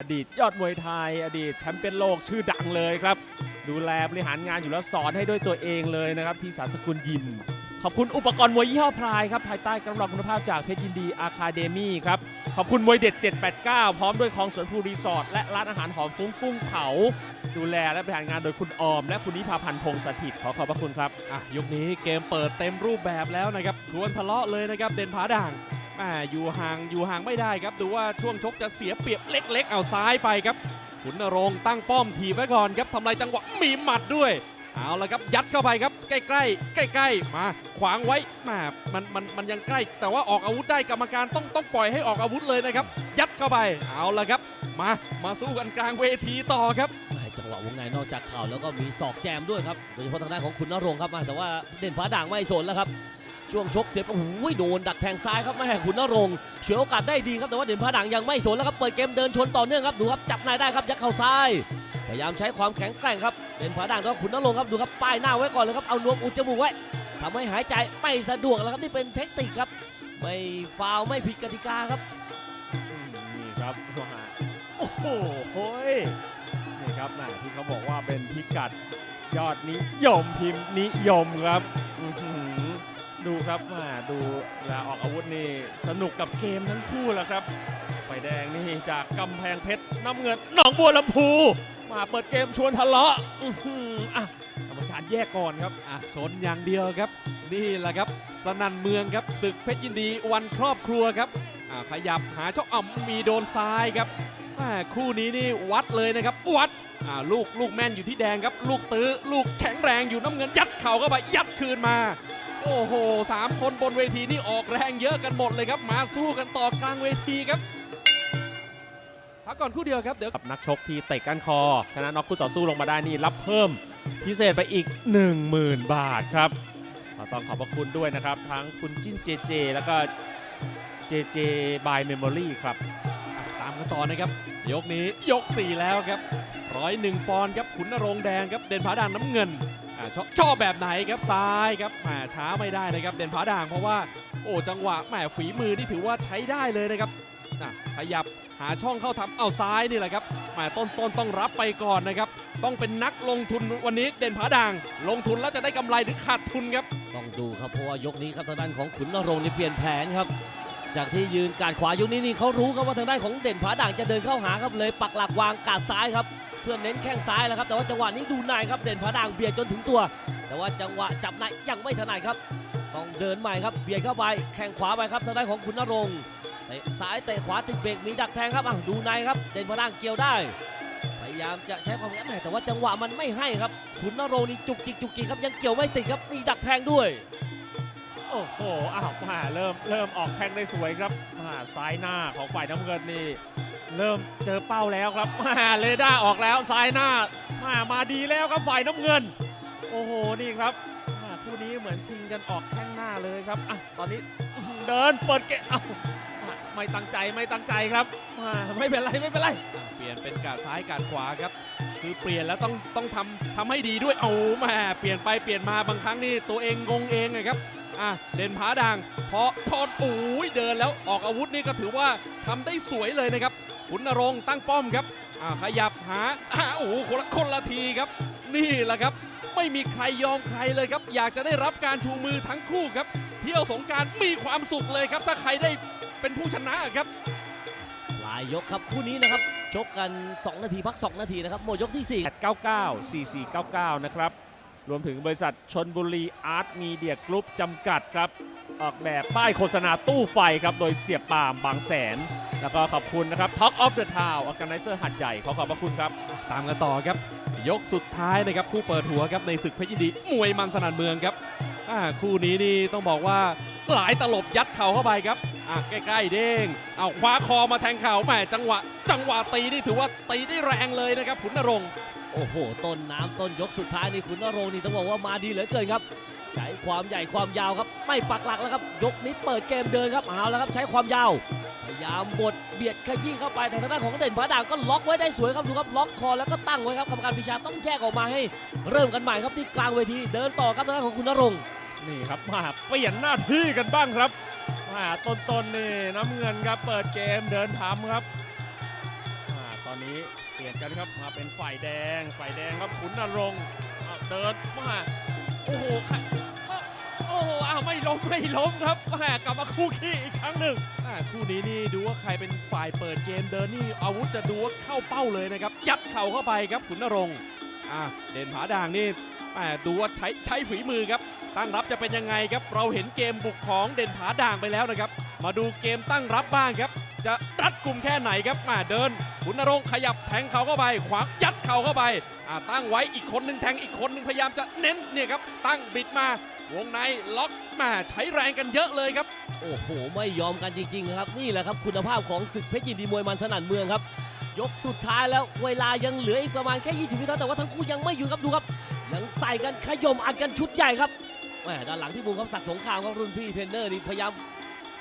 อดีตยอดมวยไทย อดีตแชมป์เปี้ยนโลกชื่อดังเลยครับ ดูแลบริหารงานอยู่แล้วสอนให้ด้วยตัวเองเลยนะครับ ที่สาสกุลยิม ขอบคุณอุปกรณ์มวยยี่ห้อพลายครับ ภายใต้การรับรองคุณภาพจากเพชรยินดีอาคาเดมี่ครับ ขอบคุณมวยเด็ด 789 พร้อมด้วยของสวนภูรีสอร์ทและร้านอาหารหอมฟุ้งกุ้งเผาดูแลและบริหารงานโดยคุณออม และคุณนิพาพันธ์พงษ์สถิตขอขอบพระคุณครับอะยุคนี้เกมเปิดเต็มรูปแบบแล้วนะครับชวนทะเลาะเลยนะครับเด่นผาด่าง แอยู่ห่างอยู่ห่างไม่ได้ครับ ดูว่าช่วงชกจะเสียเปรียบเล็ก ๆ เอาซ้ายไปครับขุนนรงตั้งป้อมถีบไว้ก่อนครับทำลายจังหวะมีหมัดด้วย เอาละครับยัดเข้าไปครับ ใกล้ๆใกล้ๆมาขวางไว้แมามันมันมันยังใกล้ แต่ว่าออกอาวุธได้กรรมการต้องต้องปล่อยให้ออกอาวุธเลยนะครับ ยัดเข้าไปเอาละครับ มามาสู้กันกลางเวทีต่อครับจังหวะวงในนอกจากเข่าแล้วก็มีศอกแจมด้วยครับโดยเฉพาะทางด้านของคุณนรงครับอะแต่ว่าเด่นผาด่างไม่สนแล้วครับ ช่วงชกเสียบโอ้โหโดนดักแทงซ้ายครับแม่คุณนรงค์ฉวยโอกาสได้ดีครับแต่ว่าเด่นผาด่างยังไม่สนแล้วครับเปิดเกมเดินชนต่อเนื่องครับดูครับจับนายได้ครับยัดเข่าซ้ายพยายามใช้ความแข็งแกร่งครับเด่นผาด่างก็คุณนรงค์ครับดูครับป้ายหน้าไว้ก่อนเลยครับเอานวมอุดจมูกไว้ทำให้หายใจไม่สะดวกแล้วครับนี่เป็นเทคนิคครับ ไม่ฟาวไม่ผิดกติกาครับนี่ครับว่าโอ้โหโห้ยนี่ครับแหมที่เขาบอกว่าเป็นพิกัดยอดนิยมพิมพ์นิยมครับ ดูครับมาดูเวลาออกอาวุธนี่สนุกกับเกมทั้งคู่แหละครับไฟแดงนี่จากกำแพงเพชรน้ำเงินหนองบัวลำพู มาเปิดเกมชวนทะเลาะอื้อหืออะกรรมการแยกก่อนครับ อะชนอย่างเดียวครับ นี่แหละครับ สนั่นเมืองครับศึกเพชรยินดีวันครอบครัวครับอะขยับหาช่องอ่ำมีโดนซ้ายครับแม่คู่นี้นี่วัดเลยนะครับวัดอ่าลูกลูกแม่นอยู่ที่แดงครับ ลูกตื้อลูกแข็งแรงอยู่น้ำเงินยัดเข่าเข้าไปยัดคืนมา โอ้โหสามคนบนเวทีนี่ออกแรงเยอะกันหมดเลยครับ มาสู้กันต่อกลางเวทีครับพักก่อนคู่เดียวครับเดี๋ยวกับนักชกที่เตะก้านคอ ชนะน็อกคู่ต่อสู้ลงมาได้นี่รับเพิ่มพิเศษไปอีก 10,000 บาทครับก็ต้องขอบพระคุณด้วยนะครับ ทั้งคุณจิ้นเจเจ แล้วก็เจเจบายเมมโมรี่ครับ ตามกันต่อนะครับ ยกนี้ยก 4 แล้วครับร้อยหนึ่งปอนด์ครับขุนนรงค์แดงครับ เด่นผาด่างน้ำเงินอ่า ชอบชอบแบบไหนครับซ้ายครับแหมช้าไม่ได้นะครับเด่นผาด่างเพราะว่าโอ้จังหวะแหมฝีมือที่ถือว่าใช้ได้เลยนะครับอะขยับหาช่องเข้าทำเอาซ้ายนี่แหละครับแหมต้นต้นต้องรับไปก่อนนะครับ ต้องเป็นนักลงทุนวันนี้เด่นผาด่าง ลงทุนแล้วจะได้กำไรหรือขาดทุนครับ ต้องดูครับเพราะว่ายกนี้ครับทางด้านของขุนนรงค์นี่เปลี่ยนแผนครับ จากที่ยืนการขวายกนี้นี่เขารู้ครับว่าทางด้านของเด่นผาด่างจะเดินเข้าหาครับเลย ปักหลักวางกาดซ้ายครับ พื่อเน้นแข้งซ้ายแล้วครับ แต่ว่าจังหวะนี้ดูในครับเด่นผาด่างเบียดจนถึงตัว แต่ว่าจังหวะจับในยังไม่ถนัดครับ ต้องเดินใหม่ครับเบียดเข้าไปแข้งขวาไปครับทางด้านของขุนนรงค์เตะซ้ายเตะขวาติดเบรกมีดักแทงครับอะดูในครับ เด่นผาด่างเกี่ยวได้ พยายามจะใช้ความแข็งแรงแต่ว่าจังหวะมันไม่ให้ครับขุนนรงค์นี่จุกจิกจุกจิกครับยังเกี่ยวไม่ติดครับมีดักแทงด้วย โอ้โห อ้าวมาเริ่มเริ่มออกแข้งได้สวยครับ ซ้ายหน้าของฝ่ายน้ำเงินนี่เริ่มเจอเป้าแล้วครับมาเรดาออกแล้วซ้ายหน้ามามาดีแล้วครับฝ่ายน้ำเงิน โอ้โหนี่ครับคู่นี้เหมือนชิงกันออกแข้งหน้าเลยครับอะตอนนี้เดินเปิดเกมเอ้ามาไม่ตั้งใจไม่ตั้งใจครับมาไม่เป็นไรไม่เป็นไรเปลี่ยนเป็นการซ้ายการขวาครับ คือเปลี่ยนแล้วต้องต้องทำทำให้ดีด้วยเอาแม่เปลี่ยนไปเปลี่ยนมาบางครั้งนี่ตัวเองงงเองนะครับ อะเด่นผาด่างพอพอโอ้ยเดินแล้วออกอาวุธนี่ก็ถือว่าทำได้สวยเลยนะครับขุนนรงค์ตั้งป้อมครับอ่าขยับหาอ่าโอ้โหคนละคนละทีครับ นี่แหละครับ ไม่มีใครยอมใครเลยครับ อยากจะได้รับการชูมือทั้งคู่ครับ เที่ยวสงกรารมีความสุขเลยครับ ถ้าใครได้เป็นผู้ชนะครับหลายยกครับคู่นี้นะครับชกกัน 2 นาทีพัก 2 นาทีนะครับหมดยกที่4 899 4499 นะครับ รวมถึงบริษัทชนบุรีอาร์ตมีเดียกรุ๊ปจำกัดครับ ออกแบบป้ายโฆษณาตู้ไฟครับ โดยเสียบปามบางแสน แล้วก็ขอบคุณนะครับ Talk of the Town Organizer หัดใหญ่ ขอขอบพระคุณครับ ตามกันต่อครับ ยกสุดท้ายนะครับ คู่เปิดหัวครับในศึกเพชรยินดี มวยมันสนั่นเมืองครับคู่นี้นี่ต้องบอกว่าหลายตลบยัดเข่าเข้าไปครับใกล้ๆเด้งเอาคว้าคอมาแทงเข่าแหมจังหวะ จังหวะตีนี่ถือว่าตีได้แรงเลยนะครับขุนนรงค์ โอ้โห ต้นน้ำต้นยกสุดท้ายนี่คุณนรงนี่ต้องบอกว่ามาดีเหลือเกินครับ ใช้ความใหญ่ความยาวครับ ไม่ปักหลักแล้วครับ ยกนี้เปิดเกมเดินครับเอาแล้วครับ ใช้ความยาวพยายามบดเบียดขยี้เข้าไปแต่ทางด้านของเด่นผาด่างก็ล็อกไว้ได้สวยครับดูครับล็อกคอแล้วก็ตั้งไว้ครับกรรมการพิชาต้องแยกออกมาให้ เริ่มกันใหม่ครับที่กลางเวทีเดินต่อครับทางด้านของคุณนรงนี่ครับมาเปลี่ยนหน้าที่กันบ้างครับมาต้นๆนี่น้ำเงินครับเปิดเกมเดินทำครับ อนนี้เปลี่ยนกันครับมาเป็นฝ่ายแดง ฝ่ายแดงครับขุนนรงค์เดินมาโอ้โหใครโอ้โหอ้าวไม่ล้มไม่ล้มครับแหมกลับมาคู่ขี้อีกครั้งหนึ่งคู่นี้นี่ดูว่าใครเป็นฝ่ายเปิดเกมเดินนี่อาวุธจะดูว่าเข้าเป้าเลยนะครับยัดเข่าเข้าไปครับขุนนรงค์อ่าเด่นผาด่างนี่แหมดูว่าใช้ใช้ฝีมือครับ ตั้งรับจะเป็นยังไงครับ เราเห็นเกมบุกของเด่นผาด่างไปแล้วนะครับ มาดูเกมตั้งรับบ้างครับ จะรัดกลุ่มแค่ไหนครับมาเดินขุนนรงขยับแทงเข่าเข้าไป ขวางยัดเข่าเข้าไปาตั้งไว้อีกคนหนึ่งแทงอีกคนหนึ่งพยายามจะเน้นเนี่ยครับตั้งบิดมาวงในล็อกมาใช้แรงกันเยอะเลยครับ โอ้โห ไม่ยอมกันจริงๆครับนี่แหละครับคุณภาพของศึกเพชรยินดีมวยมันสนั่นเมืองครับ ยกสุดท้ายแล้วเวลายังเหลืออีกประมาณแค่ 20วินาทีแต่ว่าทั้งคู่ยังไม่หยุดครับดูครับยังใส่กันขย่มอัดกันชุดใหญ่ครับ แหมด้านหลังที่มุมครับศักดิ์สงครามครับรุ่นพี่เทรนเนอร์นี่พยายาม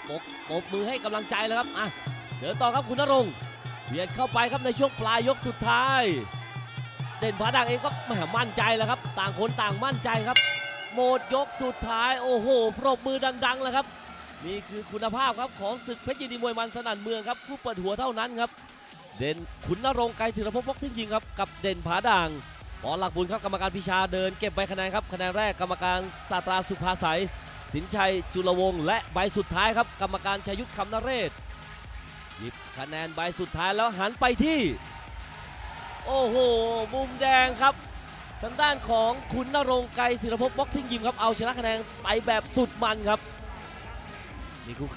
ปกปบมือให้กำลังใจแล้วครับอะเดินต่อครับคุณนรงเบียดเข้าไปครับในช่วงปลายยกสุดท้าย เด่นผาดังเองก็แหมมั่นใจแล้วครับ ต่างคนต่างมั่นใจครับ หมดยกสุดท้ายโอ้โหปรบมือดังๆแล้วครับ นี่คือคุณภาพครับของศึกเพชรยินดีมวยมันสนั่นเมืองครับผู้เปิดหัวเท่านั้นครับ เด่นขุนนรงไกรศิรภพบกทิ้งยิงครับกับเด่นผาด่าง ปอหลักบุญครับกรรมการพิชาเดิน เก็บใบคะแนนครับคะแนนแรกกรรมการสาตราสุภาใสยสินชัยจุลวงศ์และใบสุดท้ายครับกรรมการชยุทธคำนเรศหยิบคะแนนใบสุดท้ายแล้วหันไปที่ โอ้โหมุมแดงครับทางด้านของคุณนรงค์ไกรศิรภพบ็อกซิ่งยิมครับเอาชนะคะแนนไปแบบสุดมันครับนี่คือ